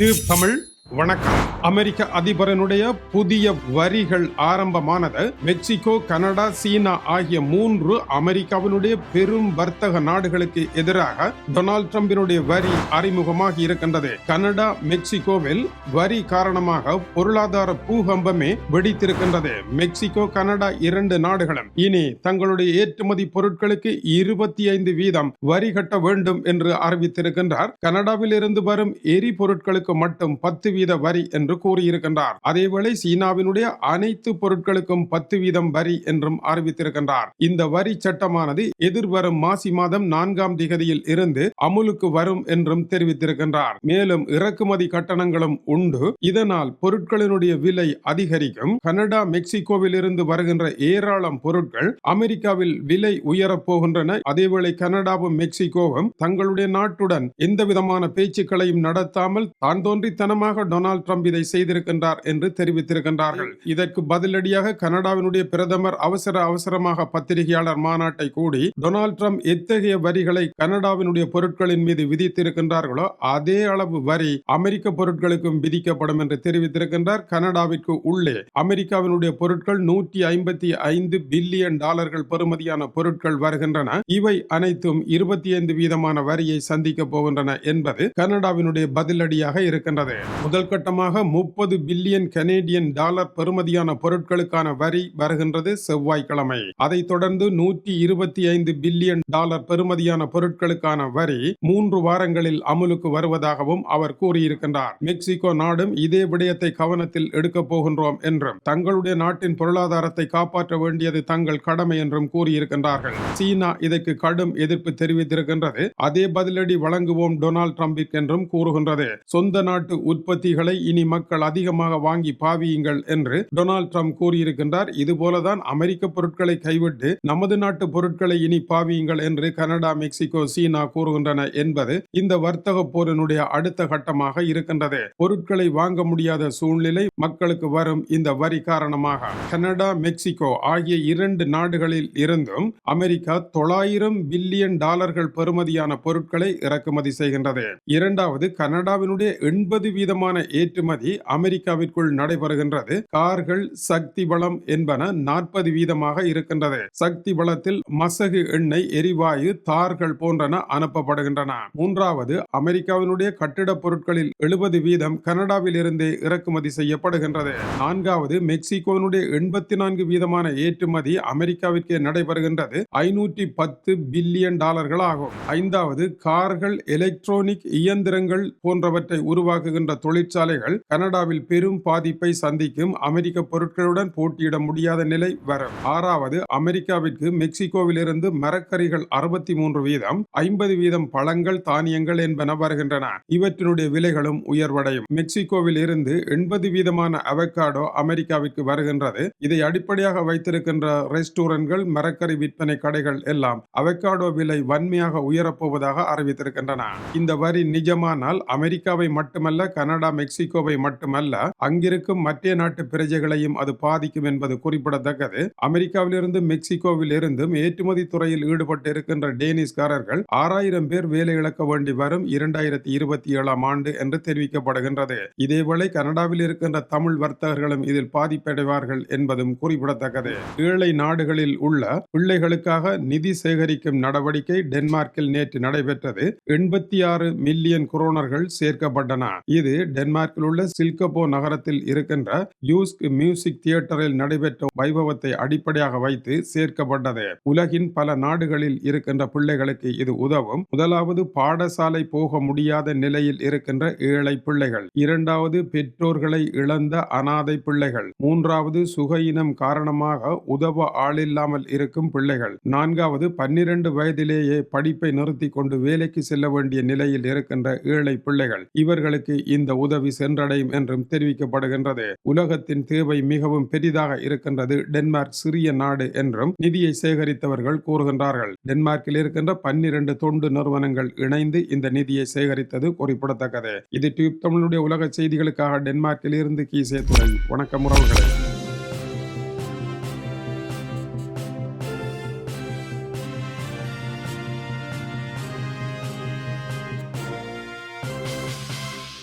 Tube Tamil வணக்கம். அமெரிக்க அதிபரனுடைய புதிய வரிகள் ஆரம்பமானது மெக்சிகோ கனடா சீனா ஆகிய மூன்று அமெரிக்காவினுடைய பெரும் வர்த்தக நாடுகளுக்கு எதிராக டொனால்ட் ட்ரம்பினுடைய வரி அறிமுகமாக இருக்கின்றது. கனடா மெக்சிகோவில் வரி காரணமாக பொருளாதார பூகம்பமே வெடித்திருக்கின்றது. மெக்சிகோ கனடா இரண்டு நாடுகளும் இனி தங்களுடைய ஏற்றுமதி பொருட்களுக்கு இருபத்தி ஐந்து வீதம் வரி கட்ட வேண்டும் என்று அறிவித்திருக்கின்றார். கனடாவில் இருந்து வரும் எரிபொருட்களுக்கு மட்டும் பத்து வீத வரி என்று கூறியிருக்கின்றார். அதேவேளை சீனாவினுடைய அனைத்து பொருட்களுக்கும் பத்து வீதம் வரி என்றும் அறிவித்திருக்கின்றார். இந்த வரி சட்டமானது எதிர்வரும் மாசி மாதம் நான்காம் திகதியில் இருந்து அமுலுக்கு வரும் என்றும் தெரிவித்திருக்கின்றார். மேலும் இறக்குமதி கட்டணங்களும் உண்டு. இதனால் பொருட்களினுடைய விலை அதிகரிக்கும். கனடா மெக்சிகோவில் இருந்து வருகின்ற ஏராளம் பொருட்கள் அமெரிக்காவில் விலை உயரப் போகின்றன. அதேவேளை கனடாவும் மெக்சிகோவும் தங்களுடைய நாட்டுடன் எந்த விதமான பேச்சுக்களையும் நடத்தாமல் தான் தோன்றித்தனமாக டொனால்ட் ட்ரம்ப் இதை செய்திருக்கின்றார் என்று தெரிவித்திருக்கின்றார்கள். இதற்கு பதிலடியாக கனடாவினுடைய பிரதமர் அவசர அவசரமாக பத்திரிகையாளர் மாநாட்டை கூடி டொனால்ட் ட்ரம்ப் எத்தகைய வரிகளை கனடாவினுடைய பொருட்களின் மீது விதித்திருக்கின்றார்களோ அதே அளவு வரி அமெரிக்க பொருட்களுக்கும் விதிக்கப்படும் என்று தெரிவித்திருக்கின்றார். கனடாவிற்கு உள்ளே அமெரிக்காவினுடைய பொருட்கள் நூற்றி ஐம்பத்தி ஐந்து பில்லியன் டாலர்கள் பெறுமதியான பொருட்கள் வருகின்றன. இவை அனைத்தும் இருபத்தி ஐந்து வீதமான வரியை சந்திக்க போகின்றன என்பது கனடாவினுடைய பதிலடியாக இருக்கின்றது. முதல் கட்டமாக முப்பது பில்லியன் கனேடியன் டாலர் பெறுமதியான பொருட்களுக்கான வரி வருகின்றது செவ்வாய்க்கிழமை. அதைத் தொடர்ந்து நூற்றி இருபத்தி ஐந்து பில்லியன் டாலர் பெறுமதியான பொருட்களுக்கான வரி மூன்று வாரங்களில் அமுலுக்கு வருவதாகவும் அவர் கூறியிருக்கின்றார். மெக்சிகோ நாடும் இதே விடயத்தை கவனத்தில் எடுக்கப் போகின்றோம் என்றும் தங்களுடைய நாட்டின் பொருளாதாரத்தை காப்பாற்ற வேண்டியது தங்கள் கடமை என்றும் கூறியிருக்கின்றார்கள். சீனா இதற்கு கடும் எதிர்ப்பு தெரிவித்திருக்கின்றது. அதே பதிலடி வழங்குவோம் டொனால்ட் டிரம்பிற்கு என்றும் கூறுகின்றது. சொந்த நாட்டு உற்பத்தி உற்பத்திகளை இனி மக்கள் அதிகமாக வாங்கி பாவியுங்கள் என்று டொனால்ட் ட்ரம்ப் கூறியிருக்கின்றார். இதுபோலதான் அமெரிக்க பொருட்களை கைவிட்டு நமது நாட்டு பொருட்களை இனி பாவியுங்கள் என்று கனடா மெக்சிகோ சீனா கூறுகின்றன என்பது இந்த வர்த்தக போரினுடைய அடுத்த கட்டமாக இருக்கின்றது. பொருட்களை வாங்க முடியாத சூழ்நிலை மக்களுக்கு வரும் இந்த வரி காரணமாக. கனடா மெக்சிகோ ஆகிய இரண்டு நாடுகளில் இருந்தும் அமெரிக்கா தொள்ளாயிரம் பில்லியன் டாலர்கள் பெறுமதியான பொருட்களை இறக்குமதி செய்கின்றது. இரண்டாவது கனடாவினுடைய எண்பது வீதமான ஏற்றுமதி அமெரிக்காவிற்குள் நடைபெறுகின்றது. கார்கள் சக்தி வளம் என்பன நாற்பது வீதமாக இருக்கின்றது. சக்தி வளத்தில் மசகு எண்ணெய் எரிவாயு தார்கள் போன்றன அனுப்பப்படுகின்றன. மூன்றாவது அமெரிக்காவினுடைய கட்டிடப் பொருட்களில் எழுபது வீதம் கனடாவில் இருந்தே இறக்குமதி செய்யப்படுகின்றது. நான்காவது மெக்சிகோவினுடைய எண்பத்தி நான்கு வீதமான ஏற்றுமதி அமெரிக்காவிற்கே நடைபெறுகின்றது. ஐநூற்றி பத்து பில்லியன் டாலர்கள் ஆகும். ஐந்தாவது கார்கள் எலக்ட்ரானிக் இயந்திரங்கள் போன்றவற்றை உருவாக்குகின்ற தொழில் தொழிற்சாலைகள் கனடாவில் பெரும் பாதிப்பை சந்திக்கும் அமெரிக்க பொருட்களுடன் போட்டியிட முடியாத நிலை வரும் ஆறாவது அமெரிக்காவிற்கு மெக்சிகோவிலிருந்து மரக்கறிகள் அறுபத்தி மூன்று வீதம் ஐம்பது வீதம் பழங்கள் தானியங்கள் என்பன வருகின்றன. இவற்றினுடைய விலைகளும் உயர்வடையும். மெக்சிகோவில் இருந்து எண்பது வீதமான அவகாடோ அமெரிக்காவிற்கு வருகின்றது. இதை அடிப்படையாக வைத்திருக்கின்ற ரெஸ்டாரண்ட்கள் மரக்கறி விற்பனை கடைகள் எல்லாம் அவகாடோ விலை வன்மையாக உயரப்போவதாக அறிவித்திருக்கின்றன. இந்த வரி நிஜமானால் அமெரிக்காவை மட்டுமல்ல கனடா மெக்சிகோவை மட்டுமல்ல அங்கிருக்கும் மற்ற நாட்டு பிரஜைகளையும் அது பாதிக்கும் என்பது குறிப்பிடத்தக்கது. அமெரிக்காவிலிருந்து மெக்சிகோவில் இருந்தும் ஏற்றுமதி துறையில் ஈடுபட்டு இருக்கின்ற டேனிஷ்காரர்கள் ஆறாயிரம் பேர் வேலை இழக்க வேண்டி வரும் இரண்டாயிரத்தி இருபத்தி ஏழாம் ஆண்டு என்று தெரிவிக்கப்படுகின்றது. இதேவேளை கனடாவில் இருக்கின்ற தமிழ் வர்த்தகர்களும் இதில் பாதிப்படைவார்கள் என்பதும் குறிப்பிடத்தக்கது. ஏழை நாடுகளில் உள்ள பிள்ளைகளுக்காக நிதி சேகரிக்கும் நடவடிக்கை டென்மார்க்கில் நேற்று நடைபெற்றது. எண்பத்தி ஆறு மில்லியன் குரோனர்கள் சேர்க்கப்பட்டன. இது டென்மார்க்கில் உள்ள சில்கபோ நகரத்தில் இருக்கின்ற யூஸ்க் மியூசிக் தியேட்டரில் நடைபெற்ற வைபவத்தை அடிப்படையாக வைத்து சேர்க்கப்பட்டது. உலகின் பல நாடுகளில் இருக்கின்ற பிள்ளைகளுக்கு இது உதவும். முதலாவது பாடசாலை போக முடியாத நிலையில் இருக்கின்ற ஏழை பிள்ளைகள். இரண்டாவது பெற்றோர்களை இழந்த அனாதை பிள்ளைகள். மூன்றாவது சுகையினம் காரணமாக உதவ ஆளில்லாமல் இருக்கும் பிள்ளைகள். நான்காவது பன்னிரண்டு வயதிலேயே படிப்பை நிறுத்தி கொண்டு வேலைக்கு செல்ல வேண்டிய நிலையில் இருக்கின்ற ஏழை பிள்ளைகள். இவர்களுக்கு இந்த உதவி சென்றடையும் என்றும் தெரிவிக்கப்படுகின்றது. உலகத்தின் தேவை மிகவும் பெரிதாக இருக்கின்றது. டென்மார்க் சிறிய நாடு என்றும் நிதியை சேகரித்தவர்கள் கூறுகின்றார்கள். டென்மார்க்கில் இருக்கின்ற பன்னிரண்டு தொண்டு நிறுவனங்கள் இணைந்து இந்த நிதியை சேகரித்தது குறிப்பிடத்தக்கது. இது டியூப் தமிழுடைய உலக செய்திகளுக்காக டென்மார்க்கில் இருந்து கீசே துறை வணக்கம் உறவுகளை.